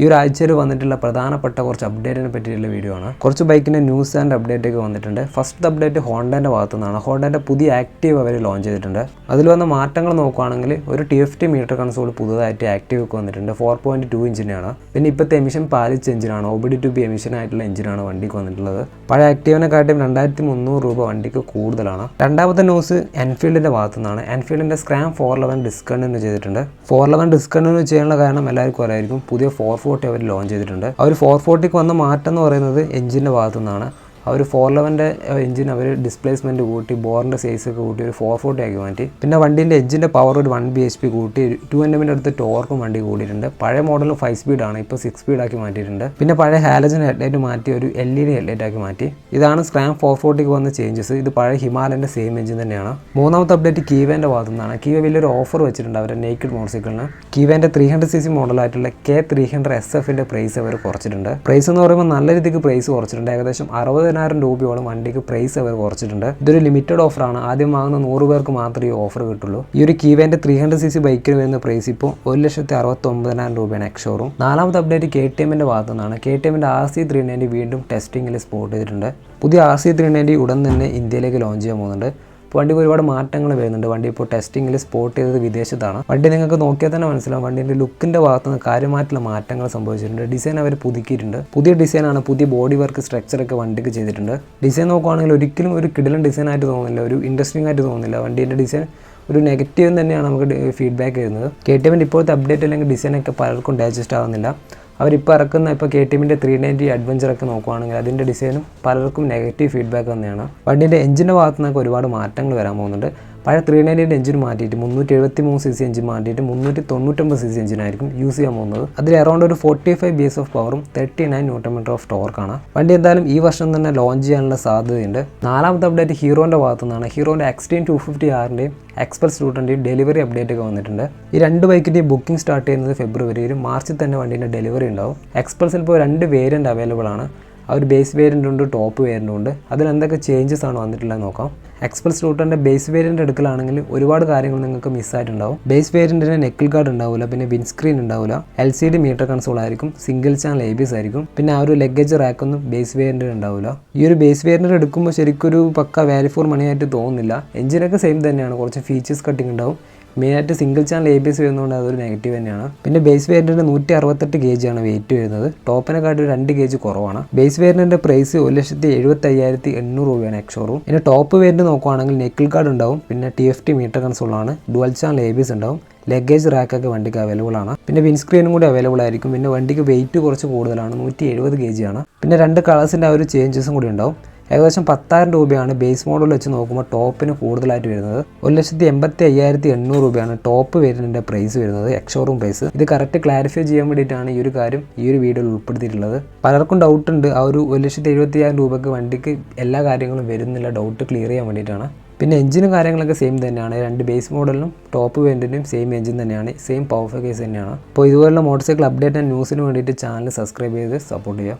ഈ ഒരു ആഴ്ചയിൽ വന്നിട്ടുള്ള പ്രധാനപ്പെട്ട കുറച്ച് അപ്ഡേറ്റിനെ പറ്റിയുള്ള വീഡിയോ ആണ്. കുറച്ച് ബൈക്കിന്റെ ന്യൂസ് ആൻഡ് അപ്ഡേറ്റ് ഒക്കെ വന്നിട്ടുണ്ട്. ഫസ്റ്റ് അപ്ഡേറ്റ് ഹോണ്ടന്റെ ഭാഗത്തു നിന്നാണ് ഹോണ്ടന്റെ പുതിയ ആക്റ്റീവ് അവർ ലോഞ്ച് ചെയ്തിട്ടുണ്ട്. അതിൽ വന്ന മാറ്റങ്ങൾ നോക്കുകയാണെങ്കിൽ ഒരു T F T meter console പുതുതായിട്ട് ആക്റ്റീവ് ഒക്കെ വന്നിട്ടുണ്ട്. ഫോർ പോയിന്റ് ടു ഇഞ്ചിനാണ് പിന്നെ ഇപ്പോഴത്തെ എമിഷൻ പാലിച്ച എഞ്ചിനാണ് ഒബിഡി ടു ബി എമിഷൻ ആയിട്ടുള്ള എഞ്ചിനാണ് വണ്ടിക്ക് വന്നിട്ടുള്ളത്. പഴയ ആക്റ്റീവിനെക്കാട്ടും രണ്ടായിരത്തി മുന്നൂറ് രൂപ വണ്ടിക്ക് കൂടുതലാണ്. രണ്ടാമത്തെ ന്യൂസ് എൻഫീൽഡിന്റെ ഭാഗത്തു നിന്നാണ് എൻഫീൽഡിന്റെ സ്ക്രാം ഫോർ ലെവൻ ഡിസ്കണ്ടിന്യൂ ചെയ്തിട്ടുണ്ട്. ഫോർ ലെവൻ ഡിസ്കണ്ടിന്യൂ ചെയ്യാനുള്ള കാരണം എല്ലാവർക്കും അറിയായിരിക്കും. പുതിയ ഫോർ ഫോർട്ടി അവർ ലോഞ്ച് ചെയ്തിട്ടുണ്ട്. ആ ഒരു ഫോർ ഫോർട്ടിക്ക് വന്ന മാറ്റം എന്ന് പറയുന്നത് എഞ്ചിന്റെ ഭാഗത്തു നിന്നാണ് ആ ഒരു ഫോർ ലെവന്റെ എഞ്ചിൻ അവർ ഡിസ്പ്ലേസ്മെന്റ് കൂട്ടി ബോറിന്റെ സൈസ് ഒക്കെ കൂട്ടി ഒരു ഫോർ ഫോർട്ടി ആക്കി മാറ്റി. പിന്നെ വണ്ടീന്റെ എഞ്ചിന്റെ പവർ ഒരു വൺ ബി എച്ച് പി കൂട്ടി ടു എൻ എമ്മിന്റെ അടുത്ത് ടോർക്കും വണ്ടി കൂടിയിട്ടുണ്ട്. പഴയ മോഡലും ഫൈവ് സ്പീഡാണ് ഇപ്പോൾ സിക്സ് സ്പീഡ് ആക്കി മാറ്റിയിട്ടുണ്ട്. പിന്നെ പഴയ ഹാലജൻ ഹെഡ്ലൈറ്റ് മാറ്റി ഒരു എൽ ഇ ഡി ഹെഡ്ലൈറ്റ് ആക്കി മാറ്റി. ഇതാണ് സ്ക്രാം ഫോർ ഫോർട്ടിക്ക് വന്ന ചേഞ്ചസ് ഇത് പഴയ ഹിമാലയന്റെ സെയിം എഞ്ചിൻ തന്നെയാണ്. മൂന്നാമത്തെ അപ്ഡേറ്റ് കീവേന്റെ ഭാഗത്തു നിന്നാണ്. കീവ വലിയൊരു ഓഫർ വെച്ചിട്ടുണ്ട് അവരുടെ നേക്കിഡ് മോട്ടോർസൈക്കിളിന് കീവേന്റെ ത്രീ ഹൺഡ്രഡ് സി സി മോഡലായിട്ടുള്ള കെ ത്രീ ഹൺഡ്രഡ് എസ് എഫിന്റെ പ്രൈസ് അവർ കുറച്ചിട്ടുണ്ട്. പ്രൈസ് എന്ന് പറയുമ്പോൾ നല്ല രീതിക്ക് പ്രൈസ് കുറച്ചിട്ടുണ്ട്. ഏകദേശം അറുപതിനായിരം രൂപയോളം വണ്ടിക്ക് പ്രൈസ് അവർ കുറച്ചിട്ടുണ്ട്. ഇതൊരു ലിമിറ്റഡ് ഓഫറാണ് ആദ്യം വാങ്ങുന്ന നൂറ് പേർക്ക് മാത്രമേ ഓഫർ കിട്ടുള്ളൂ. ഈ ഒരു കീവേന്റെ ത്രീ ഹൺഡ്രഡ് സി സി ബൈക്കിന് വരുന്ന പ്രൈസ് ഇപ്പോൾ ഒരു ലക്ഷത്തി അറുപത്തി ഒമ്പതിനായിരം രൂപയാണ് എക്സോറും നാലാമത്തെ അപ്ഡേറ്റ് കെ ടി എമ്മിന്റെ ഭാഗത്തു നിന്നാണ്. കെ ടി എമ്മിന്റെ ആർ സി ത്രീ നയന്റി വീണ്ടും ടെസ്റ്റിംഗിൽ സ്പോട്ട് ചെയ്തിട്ടുണ്ട്. പുതിയ ആർ സി ത്രീ നയന്റി ഉടൻ തന്നെ ഇന്ത്യയിലേക്ക് ലോഞ്ച് ചെയ്യാൻ പോകുന്നുണ്ട്. ഇപ്പോൾ വണ്ടിക്ക് ഒരുപാട് മാറ്റങ്ങൾ വരുന്നുണ്ട്. വണ്ടി ഇപ്പോൾ ടെസ്റ്റിങ്ങിൽ സ്പോട്ട് ചെയ്തത് വിദേശത്താണ്. വണ്ടി നിങ്ങൾക്ക് നോക്കിയാൽ തന്നെ മനസ്സിലാവും. വണ്ടിന്റെ ലുക്കിന്റെ ഭാഗത്ത് നിന്ന് കാര്യമായിട്ടുള്ള മാറ്റങ്ങൾ സംഭവിച്ചിട്ടുണ്ട്. ഡിസൈൻ അവർ പുതുക്കിയിട്ടുണ്ട്. പുതിയ ഡിസൈനാണ് പുതിയ ബോഡി വർക്ക് സ്ട്രക്ചറൊക്കെ വണ്ടിക്ക് ചെയ്തിട്ടുണ്ട്. ഡിസൈൻ നോക്കുകയാണെങ്കിൽ ഒരിക്കലും ഒരു കിടിലൻ ഡിസൈൻ ആയിട്ട് തോന്നുന്നില്ല. ഒരു ഇൻട്രസ്റ്റിംഗ് ആയിട്ട് തോന്നുന്നില്ല. വണ്ടീന്റെ ഡിസൈൻ ഒരു നെഗറ്റീവ് തന്നെയാണ് നമുക്ക് ഫീഡ്ബാക്ക് വരുന്നത്. കെ ടി എമ്മിന്റെ ഇപ്പോഴത്തെ അപ്ഡേറ്റ് അല്ലെങ്കിൽ ഡിസൈനൊക്കെ പലർക്കും ഡൈജസ്റ്റ് ആവുന്നില്ല. അവരിപ്പോൾ ഇറക്കുന്ന ഇപ്പോൾ കെ ടി എമ്മിന്റെ ത്രീ നയന്റി അഡ്വഞ്ചറൊക്കെ നോക്കുവാണെങ്കിൽ അതിന്റെ ഡിസൈനും പലർക്കും നെഗറ്റീവ് ഫീഡ്ബാക്ക് തന്നെയാണ്. വണ്ടിന്റെ എഞ്ചിന്റെ ഭാഗത്തു നിന്നൊക്കെ ഒരുപാട് മാറ്റങ്ങൾ വരാൻ പോകുന്നുണ്ട്. പഴയ ത്രീ നയന്റിന്റെ എഞ്ചിൻ മാറ്റിയിട്ട് മുന്നൂറ്റി എഴുപത്തി മൂന്ന് സി സി എഞ്ചിൻ മാറ്റിയിട്ട് മുന്നൂറ്റി തൊണ്ണൂറ്റൊമ്പത് സി സി എഞ്ചിനായിരിക്കും യൂസ് ചെയ്യാൻ പോകുന്നത്. അതിൽ അറൗണ്ട് ഒരു forty five B S of പവറും thirty nine newton metre of ടോർക്കാണ് വണ്ടി എന്തായാലും ഈ വർഷം തന്നെ ലോഞ്ച് ചെയ്യാനുള്ള സാധ്യതയുണ്ട്. നാലാമത്തെ അപ്ഡേറ്റ് ഹീറോന്റെ ഭാഗത്തു നിന്നാണ്. ഹീറോന്റെ എക്സ്റ്റീൻ ടു ഫിഫ്റ്റി ആറിന്റെയും എക്സ്പ്രസ് റൂട്ടിന്റെയും ഡെലിവറി അപ്ഡേറ്റ് ഒക്കെ വന്നിട്ടുണ്ട്. ഈ രണ്ട് ബൈക്കിന്റെയും ബുക്കിംഗ് സ്റ്റാർട്ട് ചെയ്യുന്നത് ഫെബ്രുവരിയിലും മാർച്ചിൽ തന്നെ വണ്ടീന്റെ ഡെലിവറി ഉണ്ടാവും. എക്സ്പ്രസിൽ ഇപ്പോൾ രണ്ട് വേരിയന്റ് അവൈലബിൾ ആണ്. ആ ഒരു ബേസ് വേരിയന്റ് ഉണ്ട് ടോപ്പ് വേരിയന്റ് ഉണ്ട്. അതിൽ എന്തൊക്കെ ചേഞ്ചസ് ആണ് വന്നിട്ടുള്ളത് നോക്കാം. എക്സ്പ്രസ് റൂട്ടറിന്റെ ബേസ് വേരിയന്റ് എടുക്കലാണെങ്കിൽ ഒരുപാട് കാര്യങ്ങൾ നിങ്ങൾക്ക് മിസ്സായിട്ടുണ്ടാവും ബേസ് വേരിയന്റിന് നെക്കിൾ ഗാർഡ് ഉണ്ടാവില്ല പിന്നെ വിൻസ്ക്രീൻ ഉണ്ടാവില്ല L C D meter console ആയിരിക്കും single channel A B S ആയിരിക്കും പിന്നെ ആ ഒരു ലഗേജ് റാക്കൊന്നും ബേസ് വേരിയന്റിന് ഉണ്ടാവില്ല ഈ ഒരു ബേസ് വേരിയന്റ് എടുക്കുമ്പോൾ ശരിക്കും ഒരു പക്ക വാല്യൂ ഫോർ മണി ആയിട്ട് തോന്നുന്നില്ല. എഞ്ചിനൊക്കെ സെയിം തന്നെയാണ് കുറച്ച് ഫീച്ചേഴ്സ് കട്ടിങ് ഉണ്ടാവും. മെയിനായിട്ട് single channel A B S വരുന്നതുകൊണ്ട് അതൊരു നെഗറ്റീവ് തന്നെയാണ്. പിന്നെ ബേസ് വേരിയന്റിന്റെ നൂറ്റി അറുപത്തെട്ട് കെ ജിയാണ് വെയിറ്റ് വരുന്നത്. ടോപ്പിനെക്കാട്ടും രണ്ട് കെ ജി കുറവാണ് ബേസ് വേരിയന്റിന്റെ പ്രൈസ് ഒരു ലക്ഷത്തി എഴുപത്തി അയ്യായിരത്തി എണ്ണൂറ് രൂപയാണ് എക്സോറും പിന്നെ ടോപ്പ് വേരിയന്റ് നോക്കുവാണെങ്കിൽ നെക്കിൾ കാർഡ് ഉണ്ടാവും. പിന്നെ T F T meter കൺസോളാണ് dual channel A B S ഉണ്ടാവും. ലഗേജ് റാക്കൊക്കെ വണ്ടിക്ക് അവൈലബിൾ ആണ്. പിന്നെ വിൻസ്ക്രീനും കൂടി അവൈലബിൾ ആയിരിക്കും. പിന്നെ വണ്ടിക്ക് വെയിറ്റ് കുറച്ച് കൂടുതലാണ്. നൂറ്റി എഴുപത് കെ ജി ആണ്. പിന്നെ രണ്ട് കളേഴ്സിന്റെ ആ ഒരു ചേഞ്ചസും കൂടി ഉണ്ടാവും. ഏകദേശം പത്തായിരം രൂപയാണ് ബേസ് മോഡൽ വെച്ച് നോക്കുമ്പോൾ ടോപ്പിന് കൂടുതലായിട്ട് വരുന്നത്. ഒരു ലക്ഷത്തി എൺപത്തി അയ്യായിരത്തി എണ്ണൂറ് രൂപയാണ് ടോപ്പ് വേരിയന്റിന്റെ പ്രൈസ് വരുന്നത് എക്സോറൂം പ്രൈസ് ഇത് കറക്റ്റ് ക്ലാരിഫൈ ചെയ്യാൻ വേണ്ടിയിട്ടാണ് ഈ ഒരു കാര്യം ഈ ഒരു വീഡിയോയിൽ ഉൾപ്പെടുത്തിയിട്ടുള്ളത്. പലർക്കും ഡൗട്ട് ഉണ്ട്. ആ ഒരു ഒരു ലക്ഷത്തി എഴുപത്തി അയ്യായിരം രൂപയ്ക്ക് വണ്ടിക്ക് എല്ലാ കാര്യങ്ങളും വരുന്നില്ല. ഡൗട്ട് ക്ലിയർ ചെയ്യാൻ വേണ്ടിയിട്ടാണ്. പിന്നെ എഞ്ചിനും കാര്യങ്ങളൊക്കെ സെയിം തന്നെയാണ്. രണ്ട് ബേസ് മോഡലിനും ടോപ്പ് വേരിയന്റിനും സെയിം എഞ്ചിൻ തന്നെയാണ്. സെയിം പവർ കേസ് തന്നെയാണ്. അപ്പോൾ ഇതുപോലുള്ള മോട്ടോർ സൈക്കിൾ അപ്ഡേറ്റ് ആൻഡ് ന്യൂസിന് വേണ്ടിയിട്ട് ചാനൽ സബ്സ്ക്രൈബ് ചെയ്ത് സപ്പോർട്ട് ചെയ്യുക.